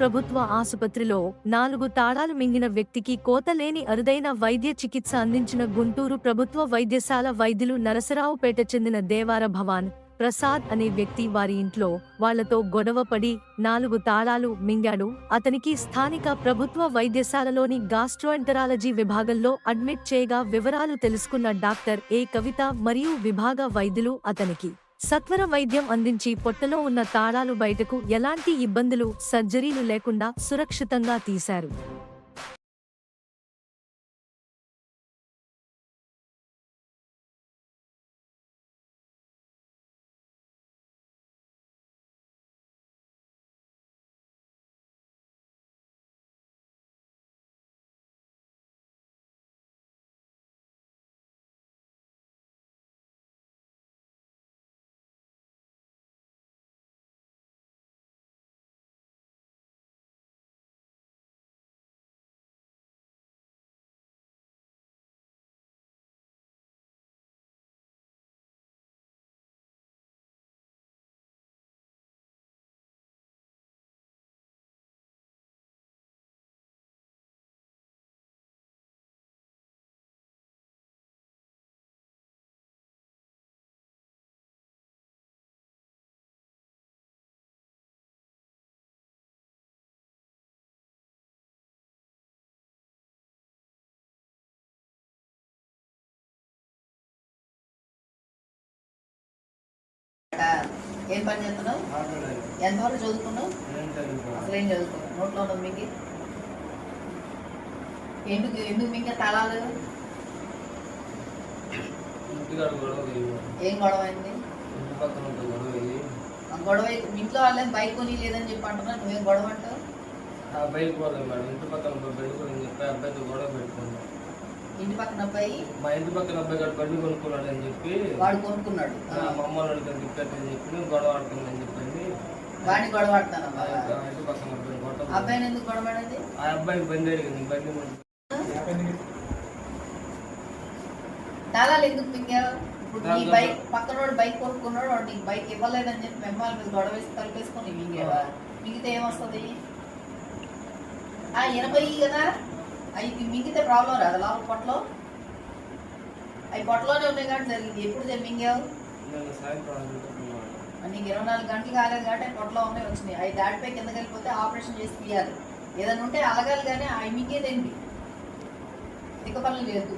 ప్రభుత్వ ఆసుపత్రిలో నాలుగు తాళాలు మింగిన వ్యక్తికి కోతలేని అరుదైన వైద్య చికిత్స అందించిన గుంటూరు ప్రభుత్వ వైద్యశాల వైద్యులు నరసరావుపేట చెందిన దేవార భవాన్ ప్రసాద్ అనే వ్యక్తి వారి ఇంట్లో వాళ్ళతో గొడవపడి నాలుగు తాళాలు మింగాడు. అతనికి స్థానిక ప్రభుత్వ వైద్యశాలలోని గాస్ట్రోఎంటరాలజీ విభాగంలో అడ్మిట్ చేయగా వివరాలు తెలుసుకున్న డాక్టర్ ఏ కవిత మరియు విభాగ వైద్యులు అతనికి సత్వర వైద్యం అందించి పొట్టలో ఉన్న తాళాలు బయటకు ఎలాంటి ఇబ్బందులు సర్జరీలు లేకుండా సురక్షితంగా తీశారు. ఏం పని చేస్తున్నావు? ఎంతవరకు చదువుకున్నావు? అసలు ఏం చదువుకున్నావు? నోట్లో ఉన్నది మీకు? ఎందుకు ఎందుకు మీకు తలాలు గొడవ ఏం గొడవ అయింది? ఇంటి పక్కన గొడవ గొడవ ఇంట్లో వాళ్ళేం బైక్ కొని లేదని చెప్పి అంటున్నా నువ్వేం గొడవ అంటావు? బైక్ పోలేదు మేడం ఇంటి పక్కన ఒక కొని చెప్పి అబ్బాయితో గొడవ పెట్టుకున్నాం ఇంటి పక్కన అబ్బాయి మా ఇంటి పక్కన అబ్బాయి గారు బండి కొనుక్కున్నాడు అని చెప్పి వాడు కొనుక్కున్నాడు. ఆ, మా అమ్మ వాళ్ళకి తిప్పని చెప్పి నేను గొడవ ఆడుతుందని చెప్పండి. వాడిని గొడవ ఆ యొక్క ఇంటి పక్కన అబ్బాయి అబ్బాయిని ఎందుకు గొడవ ఆడేది ఆ అబ్బాయికి బండి అడిగింది. బండి కొనుక్కు- తాళాలు ఎందుకు మింగావు ఇప్పుడు నీ బైక్ పక్కన వాడు బైక్ కొనుక్కున్నాడు వాడు నీకు బైక్ ఇవ్వలేదని చెప్పి మెమ్మాల మీద గొడవ వేసి కలిపేసుకొని మింగేవా? మిగితే ఏమొస్తుంది? ఆ ఎనభై కదా? అవి మింగితే ప్రాబ్లం రాదు లోపల పొట్టలో? అవి పొట్టలోనే ఉన్నాయి కాబట్టి జరిగింది ఎప్పుడు మింగావు. నీకు ఇరవై నాలుగు గంటలు కాలేదు కాబట్టి అవి పొట్టలో ఉన్నాయి వచ్చినాయి. అవి దాటిపై కిందకి వెళ్ళిపోతే ఆపరేషన్ చేసి తీయాలి. ఏదైనా ఉంటే అలగాలి కానీ అవి మింగేదేంటి? తిక్క పనులు లేదు.